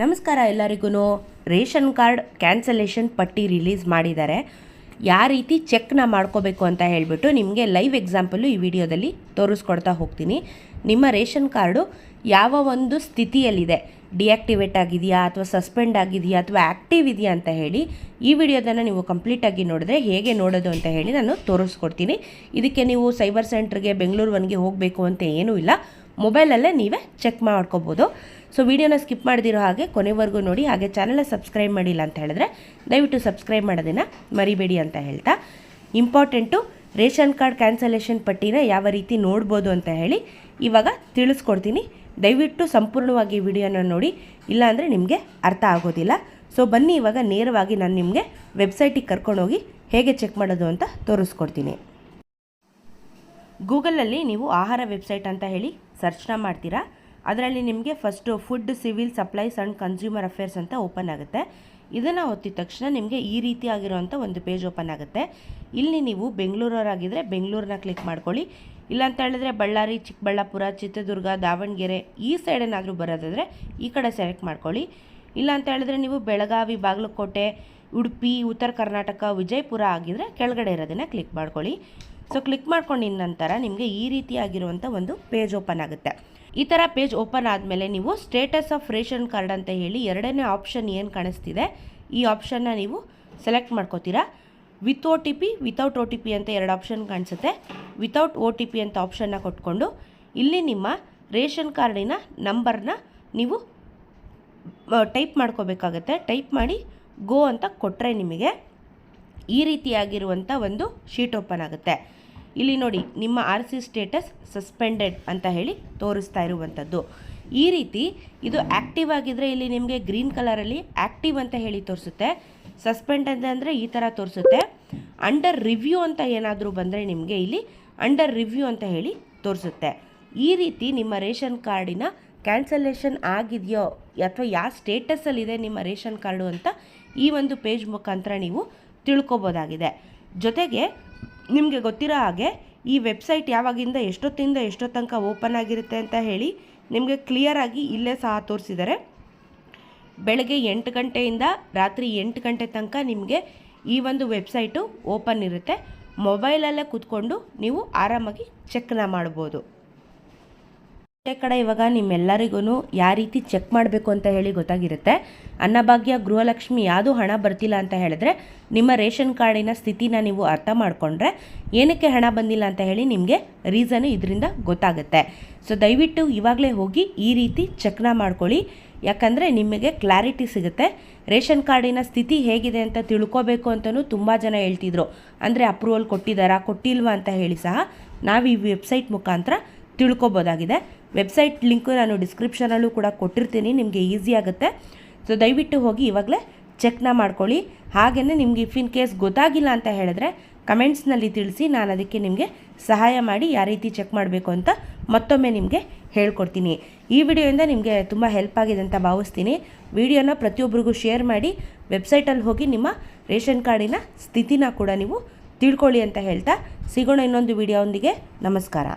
ನಮಸ್ಕಾರ ಎಲ್ಲರಿಗೂ ration card cancellation ಪಟ್ಟಿ ರಿಲೀಸ್ ಮಾಡಿದ್ದಾರೆ. ಯಾವ ರೀತಿ ಚೆಕ್ನ ಮಾಡ್ಕೋಬೇಕು ಅಂತ ಹೇಳಿಬಿಟ್ಟು ನಿಮಗೆ ಲೈವ್ ಎಕ್ಸಾಂಪಲು ಈ ವಿಡಿಯೋದಲ್ಲಿ ತೋರಿಸ್ಕೊಡ್ತಾ ಹೋಗ್ತೀನಿ. ನಿಮ್ಮ ರೇಷನ್ ಕಾರ್ಡು ಯಾವ ಒಂದು ಸ್ಥಿತಿಯಲ್ಲಿದೆ? ಡಿಆಕ್ಟಿವೇಟ್ ಆಗಿದೆಯಾ ಅಥವಾ ಸಸ್ಪೆಂಡ್ ಆಗಿದೆಯಾ ಅಥವಾ ಆ್ಯಕ್ಟಿವ್ ಇದೆಯಾ ಅಂತ ಹೇಳಿ ಈ ವಿಡಿಯೋದನ್ನು ನೀವು ಕಂಪ್ಲೀಟಾಗಿ ನೋಡಿದ್ರೆ ಹೇಗೆ ನೋಡೋದು ಅಂತ ಹೇಳಿ ನಾನು ತೋರಿಸ್ಕೊಡ್ತೀನಿ. ಇದಕ್ಕೆ ನೀವು ಸೈಬರ್ ಸೆಂಟ್ರಿಗೆ ಬೆಂಗಳೂರು ಒನ್ಗೆ ಹೋಗಬೇಕು ಅಂತ ಏನೂ ಇಲ್ಲ. ಮೊಬೈಲಲ್ಲೇ ನೀವೇ ಚೆಕ್ ಮಾಡ್ಕೋಬೋದು. ಸೊ ವಿಡಿಯೋನ ಸ್ಕಿಪ್ ಮಾಡಿದಿರೋ ಹಾಗೆ ಕೊನೆವರೆಗೂ ನೋಡಿ, ಹಾಗೆ ಚಾನಲ್ನ ಸಬ್ಸ್ಕ್ರೈಬ್ ಮಾಡಿಲ್ಲ ಅಂತ ಹೇಳಿದ್ರೆ ದಯವಿಟ್ಟು ಸಬ್ಸ್ಕ್ರೈಬ್ ಮಾಡೋದನ್ನು ಮರಿಬೇಡಿ ಅಂತ ಹೇಳ್ತಾ. ಇಂಪಾರ್ಟೆಂಟು ರೇಷನ್ ಕಾರ್ಡ್ ಕ್ಯಾನ್ಸಲೇಷನ್ ಪಟ್ಟಿನ ಯಾವ ರೀತಿ ನೋಡ್ಬೋದು ಅಂತ ಹೇಳಿ ಇವಾಗ ತಿಳಿಸ್ಕೊಡ್ತೀನಿ. ದಯವಿಟ್ಟು ಸಂಪೂರ್ಣವಾಗಿ ವಿಡಿಯೋನ ನೋಡಿ, ಇಲ್ಲಾಂದರೆ ನಿಮಗೆ ಅರ್ಥ ಆಗೋದಿಲ್ಲ. ಸೊ ಬನ್ನಿ ಇವಾಗ ನೇರವಾಗಿ ನಾನು ನಿಮಗೆ ವೆಬ್ಸೈಟಿಗೆ ಕರ್ಕೊಂಡೋಗಿ ಹೇಗೆ ಚೆಕ್ ಮಾಡೋದು ಅಂತ ತೋರಿಸ್ಕೊಡ್ತೀನಿ. ಗೂಗಲಲ್ಲಿ ನೀವು ಆಹಾರ ವೆಬ್ಸೈಟ್ ಅಂತ ಹೇಳಿ ಸರ್ಚ್ನ ಮಾಡ್ತೀರಾ. ಅದರಲ್ಲಿ ನಿಮಗೆ first food, civil supplies and consumer affairs ಅಂತ ಓಪನ್ ಆಗುತ್ತೆ. ಇದನ್ನು ಒತ್ತಿದ ತಕ್ಷಣ ನಿಮಗೆ ಈ ರೀತಿ ಆಗಿರುವಂಥ ಒಂದು ಪೇಜ್ ಓಪನ್ ಆಗುತ್ತೆ. ಇಲ್ಲಿ ನೀವು ಬೆಂಗಳೂರವರಾಗಿದ್ದರೆ ಬೆಂಗಳೂರನ್ನ ಕ್ಲಿಕ್ ಮಾಡ್ಕೊಳ್ಳಿ. ಇಲ್ಲ ಅಂತ ಹೇಳಿದ್ರೆ ಬಳ್ಳಾರಿ, ಚಿಕ್ಕಬಳ್ಳಾಪುರ, ಚಿತ್ರದುರ್ಗ, ದಾವಣಗೆರೆ ಈ ಸೈಡ್ ಏನಾದರೂ ಬರೋದಾದರೆ ಈ ಕಡೆ ಸೆಲೆಕ್ಟ್ ಮಾಡ್ಕೊಳ್ಳಿ. ಇಲ್ಲ ಅಂತ ಹೇಳಿದ್ರೆ ನೀವು ಬೆಳಗಾವಿ, ಬಾಗಲಕೋಟೆ, ಉಡುಪಿ, ಉತ್ತರ ಕರ್ನಾಟಕ, ವಿಜಯಪುರ ಆಗಿದ್ದರೆ ಕೆಳಗಡೆ ಇರೋದನ್ನು ಕ್ಲಿಕ್ ಮಾಡ್ಕೊಳ್ಳಿ. ಸೊ ಕ್ಲಿಕ್ ಮಾಡ್ಕೊಂಡಿದ್ದ ನಂತರ ನಿಮಗೆ ಈ ರೀತಿಯಾಗಿರುವಂಥ ಒಂದು ಪೇಜ್ ಓಪನ್ ಆಗುತ್ತೆ. ಈ ಥರ ಪೇಜ್ ಓಪನ್ ಆದಮೇಲೆ ನೀವು ಸ್ಟೇಟಸ್ ಆಫ್ ರೇಷನ್ ಕಾರ್ಡ್ ಅಂತ ಹೇಳಿ ಎರಡನೇ ಆಪ್ಷನ್ ಏನು ಕಾಣಿಸ್ತಿದೆ, ಈ ಆಪ್ಷನ್ನ ನೀವು select ಮಾಡ್ಕೋತೀರಾ. With O T P without O T P ಅಂತ ಎರಡು ಆಪ್ಷನ್ ಕಾಣಿಸುತ್ತೆ. ವಿತೌಟ್ ಓ ಟಿ ಪಿ ಅಂತ ಆಪ್ಷನ್ನ ಕೊಟ್ಕೊಂಡು ಇಲ್ಲಿ ನಿಮ್ಮ ರೇಷನ್ ಕಾರ್ಡಿನ ನಂಬರ್ನ ನೀವು ಟೈಪ್ ಮಾಡ್ಕೋಬೇಕಾಗತ್ತೆ. ಟೈಪ್ ಮಾಡಿ ಗೋ ಅಂತ ಕೊಟ್ಟರೆ ನಿಮಗೆ ಈ ರೀತಿಯಾಗಿರುವಂಥ ಒಂದು ಶೀಟ್ ಓಪನ್ ಆಗುತ್ತೆ. ಇಲ್ಲಿ ನೋಡಿ, ನಿಮ್ಮ ಆರ್ ಸಿ ಸ್ಟೇಟಸ್ ಸಸ್ಪೆಂಡೆಡ್ ಅಂತ ಹೇಳಿ ತೋರಿಸ್ತಾ ಇರುವಂಥದ್ದು. ಈ ರೀತಿ ಇದು ಆ್ಯಕ್ಟಿವ್ ಆಗಿದ್ದರೆ ಇಲ್ಲಿ ನಿಮಗೆ ಗ್ರೀನ್ ಕಲರಲ್ಲಿ ಆ್ಯಕ್ಟಿವ್ ಅಂತ ಹೇಳಿ ತೋರಿಸುತ್ತೆ. ಸಸ್ಪೆಂಡ್ ಅಂದರೆ ಈ ಥರ ತೋರಿಸುತ್ತೆ. ಅಂಡರ್ ರಿವ್ಯೂ ಅಂತ ಏನಾದರೂ ಬಂದರೆ ನಿಮಗೆ ಇಲ್ಲಿ ಅಂಡರ್ ರಿವ್ಯೂ ಅಂತ ಹೇಳಿ ತೋರಿಸುತ್ತೆ. ಈ ರೀತಿ ನಿಮ್ಮ ರೇಷನ್ ಕಾರ್ಡಿನ ಕ್ಯಾನ್ಸಲೇಷನ್ ಆಗಿದೆಯೋ ಅಥವಾ ಯಾವ ಸ್ಟೇಟಸಲ್ಲಿದೆ ನಿಮ್ಮ ರೇಷನ್ ಕಾರ್ಡು ಅಂತ ಈ ಒಂದು ಪೇಜ್ ಮುಖಾಂತರ ನೀವು ತಿಳ್ಕೊಬೋದಾಗಿದೆ. ಜೊತೆಗೆ ನಿಮಗೆ ಗೊತ್ತಿರೋ ಹಾಗೆ ಈ ವೆಬ್ಸೈಟ್ ಯಾವಾಗಿಂದ ಎಷ್ಟೊತ್ತಿಂದ ಎಷ್ಟೋ ತನಕ ಓಪನ್ ಆಗಿರುತ್ತೆ ಅಂತ ಹೇಳಿ ನಿಮಗೆ ಕ್ಲಿಯರಾಗಿ ಇಲ್ಲೇ ಸಹ ತೋರಿಸಿದ್ದಾರೆ ಬೆಳಗ್ಗೆ ಎಂಟು ಗಂಟೆಯಿಂದ ರಾತ್ರಿ ಎಂಟು ಗಂಟೆ ತನಕ ನಿಮಗೆ ಈ ಒಂದು ವೆಬ್ಸೈಟು ಓಪನ್ ಇರುತ್ತೆ. ಮೊಬೈಲಲ್ಲೇ ಕೂತ್ಕೊಂಡು ನೀವು ಆರಾಮಾಗಿ ಚೆಕ್ನ ಮಾಡ್ಬೋದು. ಬೇರೆ ಕಡೆ ಇವಾಗ ನಿಮ್ಮೆಲ್ಲರಿಗೂ ಯಾವ ರೀತಿ ಚೆಕ್ ಮಾಡಬೇಕು ಅಂತ ಹೇಳಿ ಗೊತ್ತಾಗಿರುತ್ತೆ. ಅನ್ನಭಾಗ್ಯ, ಗೃಹಲಕ್ಷ್ಮಿ ಯಾವುದು ಹಣ ಬರ್ತಿಲ್ಲ ಅಂತ ಹೇಳಿದ್ರೆ ನಿಮ್ಮ ರೇಷನ್ ಕಾರ್ಡಿನ ಸ್ಥಿತಿನ ನೀವು ಅರ್ಥ ಮಾಡಿಕೊಂಡ್ರೆ ಏನಕ್ಕೆ ಹಣ ಬಂದಿಲ್ಲ ಅಂತ ಹೇಳಿ ನಿಮಗೆ ರೀಸನು ಇದರಿಂದ ಗೊತ್ತಾಗುತ್ತೆ. ಸೊ ದಯವಿಟ್ಟು ಇವಾಗಲೇ ಹೋಗಿ ಈ ರೀತಿ ಚೆಕ್ನ ಮಾಡ್ಕೊಳ್ಳಿ. ಯಾಕಂದರೆ ನಿಮಗೆ ಕ್ಲಾರಿಟಿ ಸಿಗುತ್ತೆ. ರೇಷನ್ ಕಾರ್ಡಿನ ಸ್ಥಿತಿ ಹೇಗಿದೆ ಅಂತ ತಿಳ್ಕೊಬೇಕು ಅಂತಲೂ ತುಂಬ ಜನ ಹೇಳ್ತಿದ್ರು. ಅಂದರೆ ಅಪ್ರೂವಲ್ ಕೊಟ್ಟಿದ್ದಾರಾ, ಕೊಟ್ಟಿಲ್ವಾ ಅಂತ ಹೇಳಿ ಸಹ ನಾವು ಈ ವೆಬ್ಸೈಟ್ ಮುಖಾಂತರ ತಿಳ್ಕೊಬೋದಾಗಿದೆ. ವೆಬ್ಸೈಟ್ ಲಿಂಕು ನಾನು ಡಿಸ್ಕ್ರಿಪ್ಷನಲ್ಲೂ ಕೂಡ ಕೊಟ್ಟಿರ್ತೀನಿ, ನಿಮಗೆ ಈಸಿ ಆಗುತ್ತೆ. ಸೊ ದಯವಿಟ್ಟು ಹೋಗಿ ಇವಾಗಲೇ ಚೆಕ್ನ ಮಾಡ್ಕೊಳ್ಳಿ. ಹಾಗೆಯೇ ನಿಮಗೆ ಇಫ್ ಇನ್ ಕೇಸ್ ಗೊತ್ತಾಗಿಲ್ಲ ಅಂತ ಹೇಳಿದ್ರೆ ಕಮೆಂಟ್ಸ್ನಲ್ಲಿ ತಿಳಿಸಿ, ನಾನು ಅದಕ್ಕೆ ನಿಮಗೆ ಸಹಾಯ ಮಾಡಿ ಯಾವ ರೀತಿ ಚೆಕ್ ಮಾಡಬೇಕು ಅಂತ ಮತ್ತೊಮ್ಮೆ ನಿಮಗೆ ಹೇಳ್ಕೊಡ್ತೀನಿ. ಈ ವಿಡಿಯೋಯಿಂದ ನಿಮಗೆ ತುಂಬ ಹೆಲ್ಪ್ ಆಗಿದೆ ಅಂತ ಭಾವಿಸ್ತೀನಿ. ವಿಡಿಯೋನ ಪ್ರತಿಯೊಬ್ಬರಿಗೂ ಶೇರ್ ಮಾಡಿ, ವೆಬ್ಸೈಟಲ್ಲಿ ಹೋಗಿ ನಿಮ್ಮ ರೇಷನ್ ಕಾರ್ಡಿನ ಸ್ಥಿತಿನ ಕೂಡ ನೀವು ತಿಳ್ಕೊಳ್ಳಿ ಅಂತ ಹೇಳ್ತಾ, ಸಿಗೋಣ ಇನ್ನೊಂದು ವಿಡಿಯೋದೊಂದಿಗೆ ನಮಸ್ಕಾರ.